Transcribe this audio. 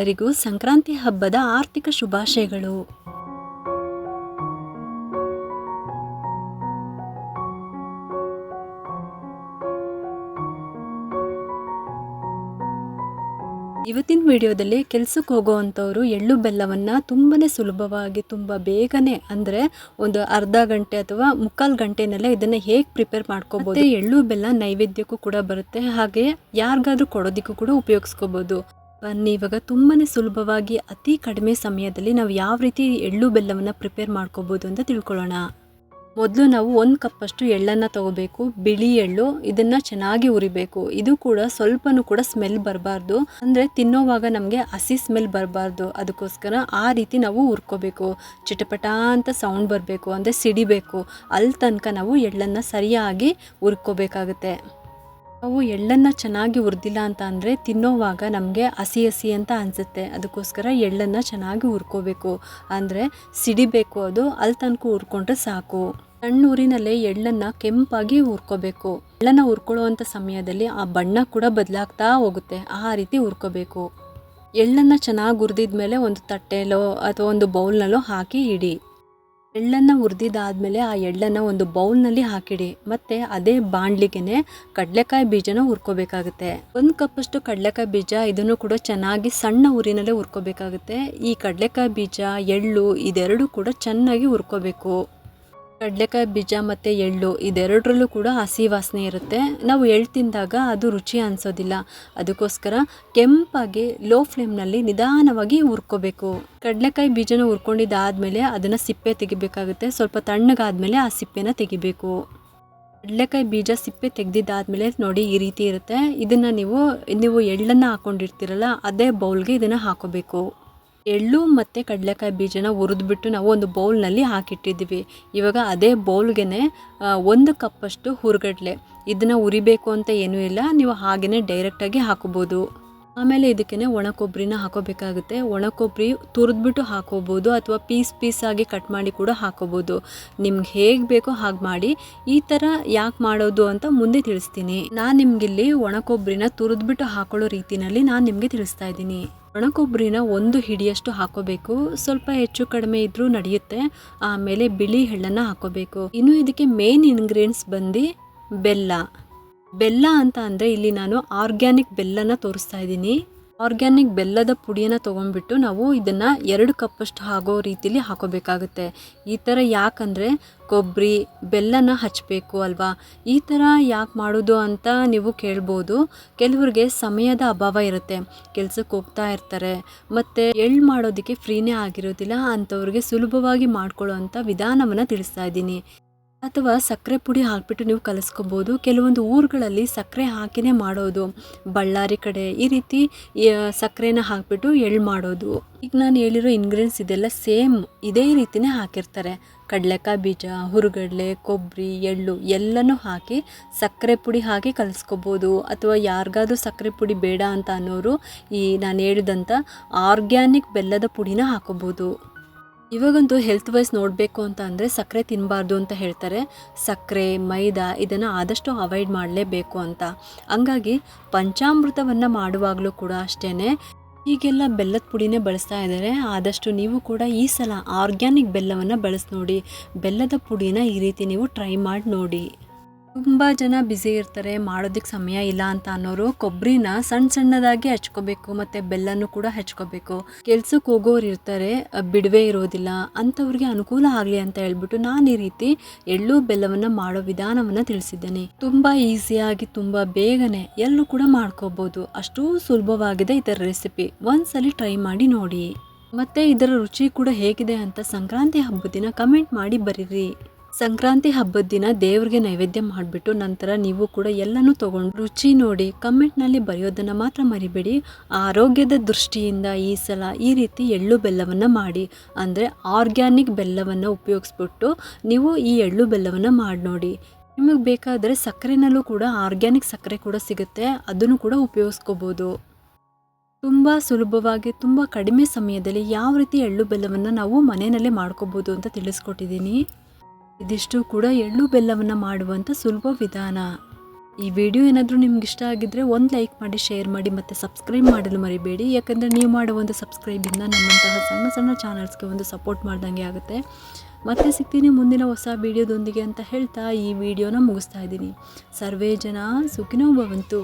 ಎಲ್ಲರಿಗೂ ಸಂಕ್ರಾಂತಿ ಹಬ್ಬದ ಆರ್ಥಿಕ ಶುಭಾಶಯಗಳು. ಇವತ್ತಿನ ವಿಡಿಯೋದಲ್ಲಿ ಕೆಲ್ಸಕ್ಕೆ ಹೋಗೋವಂಥವ್ರು ಎಳ್ಳು ಬೆಲ್ಲವನ್ನು ತುಂಬಾ ಸುಲಭವಾಗಿ ತುಂಬ ಬೇಗನೆ ಅಂದರೆ ಒಂದು ಅರ್ಧ ಗಂಟೆ ಅಥವಾ ಮುಕ್ಕಾಲು ಗಂಟೆನಲ್ಲೇ ಇದನ್ನು ಹೇಗೆ ಪ್ರಿಪೇರ್ ಮಾಡ್ಕೋಬೋದು. ಎಳ್ಳು ಬೆಲ್ಲ ನೈವೇದ್ಯಕ್ಕೂ ಕೂಡ ಬರುತ್ತೆ. ಹಾಗೆ ಯಾರಿಗಾದ್ರೂ ಕೊಡೋದಕ್ಕೂ ಕೂಡ ಉಪಯೋಗಿಸ್ಕೋಬೋದು. ಬನ್ನಿ, ಇವಾಗ ತುಂಬಾ ಸುಲಭವಾಗಿ ಅತಿ ಕಡಿಮೆ ಸಮಯದಲ್ಲಿ ನಾವು ಯಾವ ರೀತಿ ಎಳ್ಳು ಬೆಲ್ಲವನ್ನು ಪ್ರಿಪೇರ್ ಮಾಡ್ಕೋಬೋದು ಅಂತ ತಿಳ್ಕೊಳ್ಳೋಣ. ಮೊದಲು ನಾವು ಒಂದು ಕಪ್ಪಷ್ಟು ಎಳ್ಳನ್ನು ತಗೋಬೇಕು, ಬಿಳಿ ಎಳ್ಳು, ಇದನ್ನು ಚೆನ್ನಾಗಿ ಉರಿಬೇಕು ಇದು ಕೂಡ ಸ್ವಲ್ಪನೂ ಕೂಡ ಸ್ಮೆಲ್ ಬರಬಾರ್ದು. ಅಂದರೆ ತಿನ್ನೋವಾಗ ನಮಗೆ ಹಸಿ ಸ್ಮೆಲ್ ಬರಬಾರ್ದು. ಅದಕ್ಕೋಸ್ಕರ ಆ ರೀತಿ ನಾವು ಹುರ್ಕೋಬೇಕು. ಚಿಟಪಟ ಅಂತ ಸೌಂಡ್ ಬರಬೇಕು, ಅಂದರೆ ಸಿಡಿಬೇಕು. ಅಲ್ಲಿ ತನಕ ನಾವು ಎಳ್ಳನ್ನು ಸರಿಯಾಗಿ ಹುರ್ಕೋಬೇಕಾಗುತ್ತೆ. ನಾವು ಎಳ್ಳನ್ನು ಚೆನ್ನಾಗಿ ಹುರಿದಿಲ್ಲ ಅಂತ ಅಂದರೆ ತಿನ್ನೋವಾಗ ನಮಗೆ ಹಸಿ ಹಸಿ ಅಂತ ಅನಿಸುತ್ತೆ. ಅದಕ್ಕೋಸ್ಕರ ಎಳ್ಳನ್ನು ಚೆನ್ನಾಗಿ ಹುರ್ಕೋಬೇಕು. ಅಂದರೆ ಸಿಡಿಬೇಕು ಅದು ಅಲ್ಲಿ ತನಕ ಹುರ್ಕೊಂಡ್ರೆ ಸಾಕು. ಸಣ್ಣ ಊರಿನಲ್ಲೇ ಎಳ್ಳನ್ನು ಕೆಂಪಾಗಿ ಹುರ್ಕೋಬೇಕು. ಎಳ್ಳನ್ನು ಹುರ್ಕೊಳ್ಳುವಂಥ ಸಮಯದಲ್ಲಿ ಆ ಬಣ್ಣ ಕೂಡ ಬದಲಾಗ್ತಾ ಹೋಗುತ್ತೆ. ಆ ರೀತಿ ಹುರ್ಕೋಬೇಕು. ಎಳ್ಳನ್ನು ಚೆನ್ನಾಗಿ ಹುರಿದಿದ್ಮೇಲೆ ಒಂದು ತಟ್ಟೆಲೋ ಅಥವಾ ಒಂದು ಬೌಲ್ನಲ್ಲೋ ಹಾಕಿ ಇಡಿ. ಎಳ್ಳನ್ನು ಹುರಿದಿದ್ದಾದ್ಮೇಲೆ ಆ ಎಳ್ಳನ್ನು ಒಂದು ಬೌಲ್ನಲ್ಲಿ ಹಾಕಿಡಿ. ಮತ್ತು ಅದೇ ಬಾಣಲಿಗೆನೆ ಕಡಲೆಕಾಯಿ ಬೀಜನ ಹುರ್ಕೋಬೇಕಾಗುತ್ತೆ. ಒಂದು ಕಪ್ಪಷ್ಟು ಕಡಲೆಕಾಯಿ ಬೀಜ, ಇದನ್ನು ಕೂಡ ಚೆನ್ನಾಗಿ ಸಣ್ಣ ಊರಿನಲ್ಲೇ ಹುರ್ಕೋಬೇಕಾಗುತ್ತೆ. ಈ ಕಡಲೆಕಾಯಿ ಬೀಜ, ಎಳ್ಳು, ಇದೆರಡೂ ಕೂಡ ಚೆನ್ನಾಗಿ ಹುರ್ಕೋಬೇಕು. ಕಡಲೆಕಾಯಿ ಬೀಜ ಮತ್ತು ಎಳ್ಳು ಇದೆರಡರಲ್ಲೂ ಕೂಡ ಹಸಿ ವಾಸನೆ ಇರುತ್ತೆ. ನಾವು ಎಳ್ಳು ತಿಂದಾಗ ಅದು ರುಚಿ ಅನಿಸೋದಿಲ್ಲ. ಅದಕ್ಕೋಸ್ಕರ ಕೆಂಪಾಗಿ ಲೋ ಫ್ಲೇಮ್ನಲ್ಲಿ ನಿಧಾನವಾಗಿ ಹುರ್ಕೋಬೇಕು. ಕಡಲೆಕಾಯಿ ಬೀಜನ ಹುರ್ಕೊಂಡಿದ್ದಾದಮೇಲೆ ಅದನ್ನು ಸಿಪ್ಪೆ ತೆಗಿಬೇಕಾಗುತ್ತೆ. ಸ್ವಲ್ಪ ತಣ್ಣಗಾದ್ಮೇಲೆ ಆ ಸಿಪ್ಪೆನ ತೆಗಿಬೇಕು. ಕಡಲೆಕಾಯಿ ಬೀಜ ಸಿಪ್ಪೆ ತೆಗೆದಿದ್ದಾದಮೇಲೆ ನೋಡಿ ಈ ರೀತಿ ಇರುತ್ತೆ. ಇದನ್ನು ನೀವು ನೀವು ಎಳ್ಳನ್ನು ಹಾಕ್ಕೊಂಡಿರ್ತೀರಲ್ಲ ಅದೇ ಬೌಲ್ಗೆ ಇದನ್ನು ಹಾಕೋಬೇಕು. ಎಳ್ಳು ಮತ್ತು ಕಡಲೆಕಾಯಿ ಬೀಜನ ಹುರಿದ್ಬಿಟ್ಟು ನಾವು ಒಂದು ಬೌಲ್ನಲ್ಲಿ ಹಾಕಿಟ್ಟಿದ್ದೀವಿ. ಇವಾಗ ಅದೇ ಬೌಲ್ಗೆ ಒಂದು ಕಪ್ಪಷ್ಟು ಹುರ್ಗಡ್ಲೆ. ಇದನ್ನು ಉರಿಬೇಕು ಅಂತ ಏನೂ ಇಲ್ಲ. ನೀವು ಹಾಗೆಯೇ ಡೈರೆಕ್ಟಾಗಿ ಹಾಕೋಬೋದು. ಆಮೇಲೆ ಇದಕ್ಕೆ ಒಣ ಕೊಬ್ಬರಿನ ಹಾಕೋಬೇಕಾಗುತ್ತೆ. ಒಣ ಕೊಬ್ಬರಿ ತುರಿದ್ಬಿಟ್ಟು ಹಾಕೋಬೋದು ಅಥವಾ ಪೀಸ್ ಪೀಸಾಗಿ ಕಟ್ ಮಾಡಿ ಕೂಡ ಹಾಕೋಬೋದು. ನಿಮ್ಗೆ ಹೇಗೆ ಬೇಕೋ ಹಾಗೆ ಮಾಡಿ. ಈ ಥರ ಯಾಕೆ ಮಾಡೋದು ಅಂತ ಮುಂದೆ ತಿಳಿಸ್ತೀನಿ. ನಾನು ನಿಮಗಿಲ್ಲಿ ಒಣ ಕೊಬ್ಬರಿನ ತುರಿದ್ಬಿಟ್ಟು ಹಾಕೊಳ್ಳೋ ರೀತಿನಲ್ಲಿ ನಾನು ನಿಮಗೆ ತಿಳಿಸ್ತಾ ಇದ್ದೀನಿ. ಒಣ ಕೊಬ್ಬರಿನ ಒಂದು ಹಿಡಿಯಷ್ಟು ಹಾಕೋಬೇಕು. ಸ್ವಲ್ಪ ಹೆಚ್ಚು ಕಡಿಮೆ ಇದ್ರೂ ನಡೆಯುತ್ತೆ. ಆಮೇಲೆ ಬಿಳಿ ಎಳ್ಳನ್ನು ಹಾಕೋಬೇಕು. ಇನ್ನು ಇದಕ್ಕೆ ಮೇನ್ ಇಂಗ್ರೀಡಿಯೆಂಟ್ಸ್ ಬಂದು ಬೆಲ್ಲ. ಬೆಲ್ಲ ಅಂತ ಅಂದರೆ ಇಲ್ಲಿ ನಾನು ಆರ್ಗ್ಯಾನಿಕ್ ಬೆಲ್ಲನ ತೋರಿಸ್ತಾ ಇದ್ದೀನಿ. ಆರ್ಗ್ಯಾನಿಕ್ ಬೆಲ್ಲದ ಪುಡಿಯನ್ನು ತೊಗೊಂಡ್ಬಿಟ್ಟು ನಾವು ಇದನ್ನು ಎರಡು ಕಪ್ಪಷ್ಟು ಆಗೋ ರೀತಿಲಿ ಹಾಕೋಬೇಕಾಗುತ್ತೆ. ಈ ಥರ ಯಾಕಂದರೆ ಕೊಬ್ಬರಿ, ಬೆಲ್ಲನ ಹಚ್ಚಬೇಕು ಅಲ್ವಾ? ಈ ಥರ ಯಾಕೆ ಮಾಡೋದು ಅಂತ ನೀವು ಕೇಳ್ಬೋದು. ಕೆಲವ್ರಿಗೆ ಸಮಯದ ಅಭಾವ ಇರುತ್ತೆ. ಕೆಲಸಕ್ಕೆ ಹೋಗ್ತಾ ಇರ್ತಾರೆ. ಮತ್ತು ಎಳ್ಳು ಮಾಡೋದಕ್ಕೆ ಫ್ರೀನೇ ಆಗಿರೋದಿಲ್ಲ. ಅಂಥವ್ರಿಗೆ ಸುಲಭವಾಗಿ ಮಾಡ್ಕೊಳ್ಳೋ ಅಂಥ ವಿಧಾನವನ್ನು ತಿಳಿಸ್ತಾ ಇದ್ದೀನಿ. ಅಥವಾ ಸಕ್ಕರೆ ಪುಡಿ ಹಾಕಿಬಿಟ್ಟು ನೀವು ಕಲಿಸ್ಕೊಬೋದು. ಕೆಲವೊಂದು ಊರುಗಳಲ್ಲಿ ಸಕ್ಕರೆ ಹಾಕಿನೇ ಮಾಡೋದು. ಬಳ್ಳಾರಿ ಕಡೆ ಈ ರೀತಿ ಸಕ್ಕರೆನ ಹಾಕಿಬಿಟ್ಟು ಎಳ್ಳು ಮಾಡೋದು. ಈಗ ನಾನು ಹೇಳಿರೋ ಇಂಗ್ರೀಡಿಯೆಂಟ್ಸ್ ಇದೆಲ್ಲ ಸೇಮ್ ಇದೇ ರೀತಿನೇ ಹಾಕಿರ್ತಾರೆ. ಕಡಲೆಕಾಯಿ ಬೀಜ, ಹುರುಗಡಲೆ, ಕೊಬ್ಬರಿ, ಎಳ್ಳು ಎಲ್ಲನೂ ಹಾಕಿ ಸಕ್ಕರೆ ಪುಡಿ ಹಾಕಿ ಕಲಿಸ್ಕೊಬೋದು. ಅಥವಾ ಯಾರಿಗಾದ್ರೂ ಸಕ್ಕರೆ ಪುಡಿ ಬೇಡ ಅಂತ ಅನ್ನೋರು ಈ ನಾನು ಹೇಳಿದಂಥ ಆರ್ಗ್ಯಾನಿಕ್ ಬೆಲ್ಲದ ಪುಡಿನ ಹಾಕೋಬೋದು ಇವಾಗಂತೂ ಹೆಲ್ತ್ ವೈಸ್ ನೋಡಬೇಕು ಅಂತ ಅಂದರೆ ಸಕ್ಕರೆ ತಿನ್ನಬಾರ್ದು ಅಂತ ಹೇಳ್ತಾರೆ. ಸಕ್ಕರೆ, ಮೈದಾ ಇದನ್ನು ಆದಷ್ಟು ಅವಾಯ್ಡ್ ಮಾಡಲೇಬೇಕು ಅಂತ. ಹಂಗಾಗಿ ಪಂಚಾಮೃತವನ್ನು ಮಾಡುವಾಗಲೂ ಕೂಡ ಅಷ್ಟೇ ಈಗೆಲ್ಲ ಬೆಲ್ಲದ ಪುಡಿನೇ ಬಳಸ್ತಾ ಇದ್ದಾರೆ. ಆದಷ್ಟು ನೀವು ಕೂಡ ಈ ಸಲ ಆರ್ಗ್ಯಾನಿಕ್ ಬೆಲ್ಲವನ್ನು ಬಳಸಿ ನೋಡಿ. ಬೆಲ್ಲದ ಪುಡಿನ ಈ ರೀತಿ ನೀವು ಟ್ರೈ ಮಾಡಿ ನೋಡಿ. ತುಂಬ ಜನ ಬ್ಯುಸಿ ಇರ್ತಾರೆ, ಮಾಡೋದಕ್ಕೆ ಸಮಯ ಇಲ್ಲ ಅಂತ ಅನ್ನೋರು ಕೊಬ್ಬರಿನ ಸಣ್ಣ ಸಣ್ಣದಾಗಿ ಹಚ್ಕೋಬೇಕು ಮತ್ತು ಬೆಲ್ಲನೂ ಕೂಡ ಹಚ್ಕೋಬೇಕು. ಕೆಲ್ಸಕ್ಕೆ ಹೋಗೋರು ಇರ್ತಾರೆ ಬಿಡುವೆ ಇರೋದಿಲ್ಲ, ಅಂಥವ್ರಿಗೆ ಅನುಕೂಲ ಆಗಲಿ ಅಂತ ಹೇಳ್ಬಿಟ್ಟು ನಾನು ಈ ರೀತಿ ಎಳ್ಳು ಬೆಲ್ಲವನ್ನು ಮಾಡೋ ವಿಧಾನವನ್ನು ತಿಳಿಸಿದ್ದೇನೆ. ತುಂಬ ಈಸಿಯಾಗಿ ತುಂಬ ಬೇಗನೆ ಎಲ್ಲೂ ಕೂಡ ಮಾಡ್ಕೋಬೋದು. ಅಷ್ಟು ಸುಲಭವಾಗಿದೆ ಇದರ ರೆಸಿಪಿ ಒಂದ್ಸಲಿ ಟ್ರೈ ಮಾಡಿ ನೋಡಿ. ಮತ್ತು ಇದರ ರುಚಿ ಕೂಡ ಹೇಗಿದೆ ಅಂತ ಸಂಕ್ರಾಂತಿ ಹಬ್ಬದ ದಿನ ಕಮೆಂಟ್ ಮಾಡಿ ಬರೀರಿ. ಸಂಕ್ರಾಂತಿ ಹಬ್ಬದ ದಿನ ದೇವ್ರಿಗೆ ನೈವೇದ್ಯ ಮಾಡಿಬಿಟ್ಟು ನಂತರ ನೀವು ಕೂಡ ಎಲ್ಲನೂ ತೊಗೊಂಡು ರುಚಿ ನೋಡಿ ಕಮೆಂಟ್ನಲ್ಲಿ ಬರೆಯೋದನ್ನು ಮಾತ್ರ ಮರಿಬೇಡಿ. ಆರೋಗ್ಯದ ದೃಷ್ಟಿಯಿಂದ ಈ ಸಲ ಈ ರೀತಿ ಎಳ್ಳು ಬೆಲ್ಲವನ್ನು ಮಾಡಿ, ಅಂದರೆ ಆರ್ಗ್ಯಾನಿಕ್ ಬೆಲ್ಲವನ್ನು ಉಪಯೋಗಿಸ್ಬಿಟ್ಟು ನೀವು ಈ ಎಳ್ಳು ಬೆಲ್ಲವನ್ನು ಮಾಡಿ ನೋಡಿ. ನಿಮಗೆ ಬೇಕಾದರೆ ಸಕ್ಕರೆನಲ್ಲೂ ಕೂಡ ಆರ್ಗ್ಯಾನಿಕ್ ಸಕ್ಕರೆ ಕೂಡ ಸಿಗುತ್ತೆ, ಅದನ್ನು ಕೂಡ ಉಪಯೋಗಿಸ್ಕೋಬೋದು. ತುಂಬ ಸುಲಭವಾಗಿ, ತುಂಬ ಕಡಿಮೆ ಸಮಯದಲ್ಲಿ ಯಾವ ರೀತಿ ಎಳ್ಳು ಬೆಲ್ಲವನ್ನು ನಾವು ಮನೆಯಲ್ಲೇ ಮಾಡ್ಕೋಬೋದು ಅಂತ ತಿಳಿಸ್ಕೊಟ್ಟಿದ್ದೀನಿ. ಇದಿಷ್ಟು ಕೂಡ ಎಳ್ಳು ಬೆಲ್ಲವನ್ನು ಮಾಡುವಂಥ ಸುಲಭ ವಿಧಾನ. ಈ ವಿಡಿಯೋ ಏನಾದರೂ ನಿಮ್ಗೆ ಇಷ್ಟ ಆಗಿದ್ದರೆ ಒಂದು ಲೈಕ್ ಮಾಡಿ, ಶೇರ್ ಮಾಡಿ ಮತ್ತು ಸಬ್ಸ್ಕ್ರೈಬ್ ಮಾಡಲು ಮರಿಬೇಡಿ. ಯಾಕಂದರೆ ನೀವು ಮಾಡೋ ಒಂದು ಸಬ್ಸ್ಕ್ರೈಬಿಂದ ನಮ್ಮಂತಹ ಸಣ್ಣ ಸಣ್ಣ ಚಾನಲ್ಸ್ಗೆ ಒಂದು ಸಪೋರ್ಟ್ ಮಾಡ್ದಂಗೆ ಆಗುತ್ತೆ. ಮತ್ತೆ ಸಿಗ್ತೀನಿ ಮುಂದಿನ ಹೊಸ ವಿಡಿಯೋದೊಂದಿಗೆ ಅಂತ ಹೇಳ್ತಾ ಈ ವಿಡಿಯೋನ ಮುಗಿಸ್ತಾ ಇದ್ದೀನಿ. ಸರ್ವೇ ಜನ ಸುಖಿನೋ ಭವಂತು.